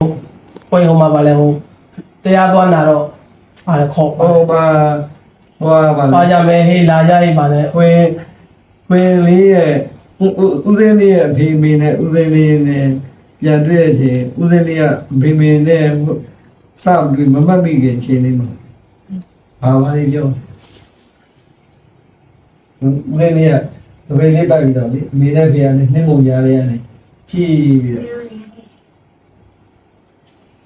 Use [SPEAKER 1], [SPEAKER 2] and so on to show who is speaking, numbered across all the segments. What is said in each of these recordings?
[SPEAKER 1] ဟိုဟိုမှာပါလဲဟိုတရားသွားနာတော့ပါလဲခေါ်ပါ
[SPEAKER 2] ဟိုပါဟိုပါ
[SPEAKER 1] ပါကြမယ်ဟေးလာကြဟေးပါနဲ့
[SPEAKER 2] ခွင်ခွင်လေးရဲ့ဦးစင်းလေးရဲ့အဖေမေနဲ့ဦးစင်းလေးနဲ့ပြန်တွေ့တဲ့ချိန်ဦးစင်းလေးကအဖေမေနဲ့စပြီးမမတ်မိခင်ချိန်လေးမှာဘာပါလဲပြောဦးစင်းလေးကအဖေလေးပိုက်ပြီးတော့လေအမေနဲ့ဖေကလည်းနှင်းပုံကြားလေးရတယ်ကြည့်ပြီးတော့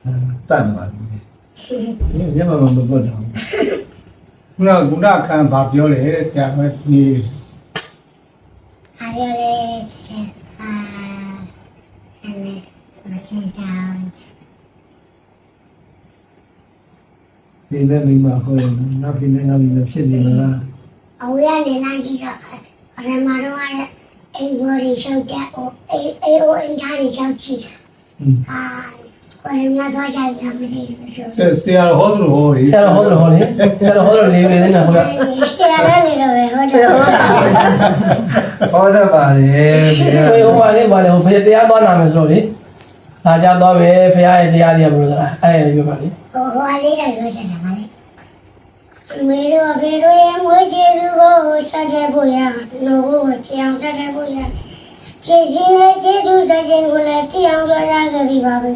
[SPEAKER 2] တတ်ပါဘူးညမမမပတ်တော့
[SPEAKER 3] ခုနကကုဏခံဘာပြောလဲတဲ့ဆရာမနေ
[SPEAKER 4] အားရလေးအာအဲ့မရှိတော့
[SPEAKER 2] ဒီနဲ့မိမဟိုနောက်ပြနေနောက်ပြနေဖြစ်နေမလား
[SPEAKER 4] အဝေးကနေလမ်းကြည့်တော့ပထမတော့ကအိမ်ဘော်ရီရှောက်တဲ့အိမ်အိမ်အိမ်သားရီရှောက်ကြည့်တာ
[SPEAKER 2] อืม
[SPEAKER 4] အာ ကိုယ်များသွားကြရမသိဘူးဆို
[SPEAKER 3] ဆရာဆရာဟောသလိုဟောလေ
[SPEAKER 1] ဆရာတော်ဟောတယ်ဟောလေဆရာတော်ဟောတယ်နေနေနေဟုတ်လား
[SPEAKER 4] ဆရာလည်းလေတော့ပဲဟုတ်တယ်ဟုတ်တယ်
[SPEAKER 2] ဟောတတ်ပါလေဒီက
[SPEAKER 1] ဟိုဟိုပါလေပါလေဟိုဖေတရားသွားနာမယ်ဆိုတော့လေလာကြသွားပဲဖခင်ရဲ့တရားတွေကဘယ်လိုလဲအဲ့ဒါပြောပါလေ
[SPEAKER 4] ဟိုဟိုလေးတော့ပြောကြတာပါလေမေတို့ဖေတို့ရဲ့မွေးချေစုကိုဆက်တဲ့ဖို့ရနို့ကိုကြောင်ဆက်တဲ့ဖို့ရပြည်စင်းနဲ့ခြေသူဆက်ခြင်းကိုလည်းကြည့်အောင်ပြောရခဲ့ပြီပါပဲ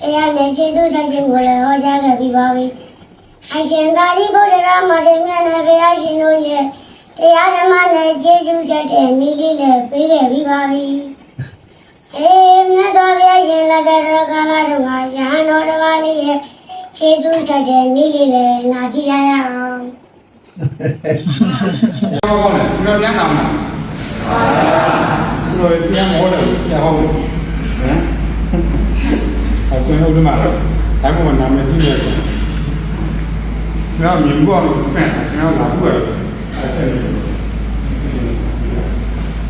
[SPEAKER 4] တရားနဲ့ခြေသူဆက်ခြင်းကိုလည်းဟောကြားခဲ့ပြီပါပဲအရှင်သာရိပုတ္တရာမထေရမြတ်နဲ့ဘုရားရှင်တို့ရဲ့တရားဓမ္မနဲ့ခြေသူဆက်တဲ့မိလေးလည်းပေးခဲ့ပြီပါပဲအေးမြတ်စွာဘုရားရှင်လက်ထက်တော်ကာလတုန်းကရဟန်းတော်တစ်ပါးလေးရဲ့ခြေသူဆက်တဲ့မိလေးလည်းနာကြည့်ရအောင်
[SPEAKER 3] ဟောတယ်ဆရာပြန်နာမလားဟုတ်ပါဘူးဆရာဟောတယ်ဆရာဟောတယ် ဟမ်အဲ့ကျွန်တော်တို့မှာတိုင်းပေါ်နာမည်ကြီးရတယ်ဆရာမြင်ဘူးအောင်ဖန်ဆရာလာဘူးရတယ်အဲ့ဒါ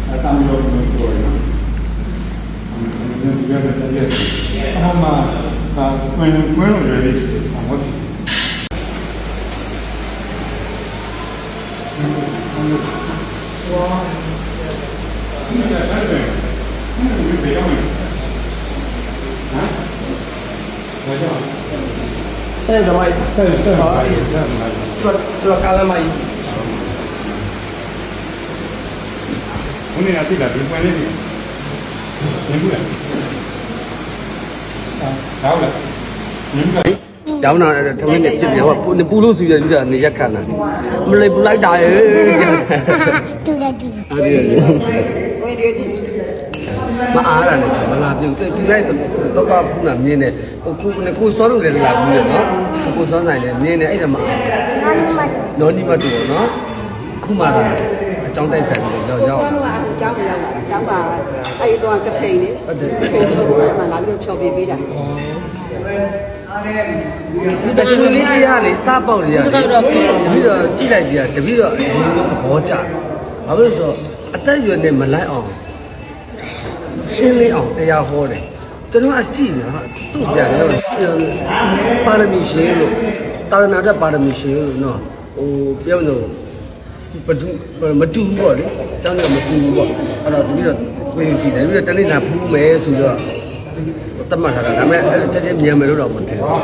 [SPEAKER 3] အဲ့ဒါမျိုးလို့ပြောရတယ်ဒီကနေ့တည်းအမှမအာကွန်းကွန်းလို့ရတယ်ဟုတ်တယ်
[SPEAKER 1] ဆရာ တော်ဆရာဆရာဟောတော်တော်ကာလမိုင်း
[SPEAKER 3] ဘုန်းကြီးကသိတာဒီပွင့်လေးနေဘူးလားဟာဟုတ်လားမြင်ဘူးလား
[SPEAKER 5] ရောင်းတာထမင်းနဲ့ပြစ်ပြဟိုပူလို့စီပြပြီးတော့နေရက်ခဏမလေးပလိုက်တာရဲ့
[SPEAKER 4] တူတယ်တူတယ်
[SPEAKER 5] အဲ့ဒီ မအားရနဲ့မလာပြုတ်သူလိုက်တော့ကဖူးနာမြင်းနေဟိုကိုကိုစောလို့လည်းလာဘူးလေနော်ကိုစောနိုင်လည်းမြင်းနေအဲ့ဒါမှ
[SPEAKER 4] နာမည်မ
[SPEAKER 5] နော်နီမတူနော်ခုမှသာအကြောင်းတိုက်ဆိုင်ပြီးတော့ရောက်
[SPEAKER 6] ဆောင်းကအကြောင်းရောက်လာအကြောင်းကအဲ့ဒီတော့ကထိန်လေ
[SPEAKER 5] ဟုတ်တယ်
[SPEAKER 6] ကထိန်ဆိုတော့မှလာပြီးဖြောပြပေးတာ
[SPEAKER 5] ဒီကလေးလေးရလေစပေါက်လေးရလေပြီးတော့ကြည့်လိုက်ပြတပည့်တော့အရင်ကသဘောကျဘာလို့လဲဆိုတော့အသက်အရွယ်နဲ့မလိုက်အောင် ရှင်းလင်းအောင်တရားဟောတယ်ကျွန်တော်အကြည့်နေဟာသူ့ပြန်တော့ပါရမီရှင်လို့တာရဏတပါရမီရှင်လို့နော်ဟိုပြောင်းတော့ဘဒုမတူဘူးပေါ့လေကျောင်းကမတူဘူးပေါ့အဲ့တော့ဒီတော့ပြင်ကြည့်တယ်ပြီးတော့တနေ့သာဖူးမယ်ဆိုတော့တတ်မှတ်ထားတာဒါပေမဲ့အဲ့ချက်ချင်းမြန်မယ်လို့တော့မထင်ဘူး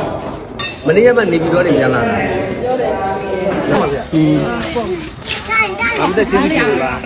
[SPEAKER 5] မနေ့ကမှနေပြီးတော့နေပြန်လာတာပြောတယ်ဟုတ်ပါဗျာအမ်တဲ့ချင်းချင်းလား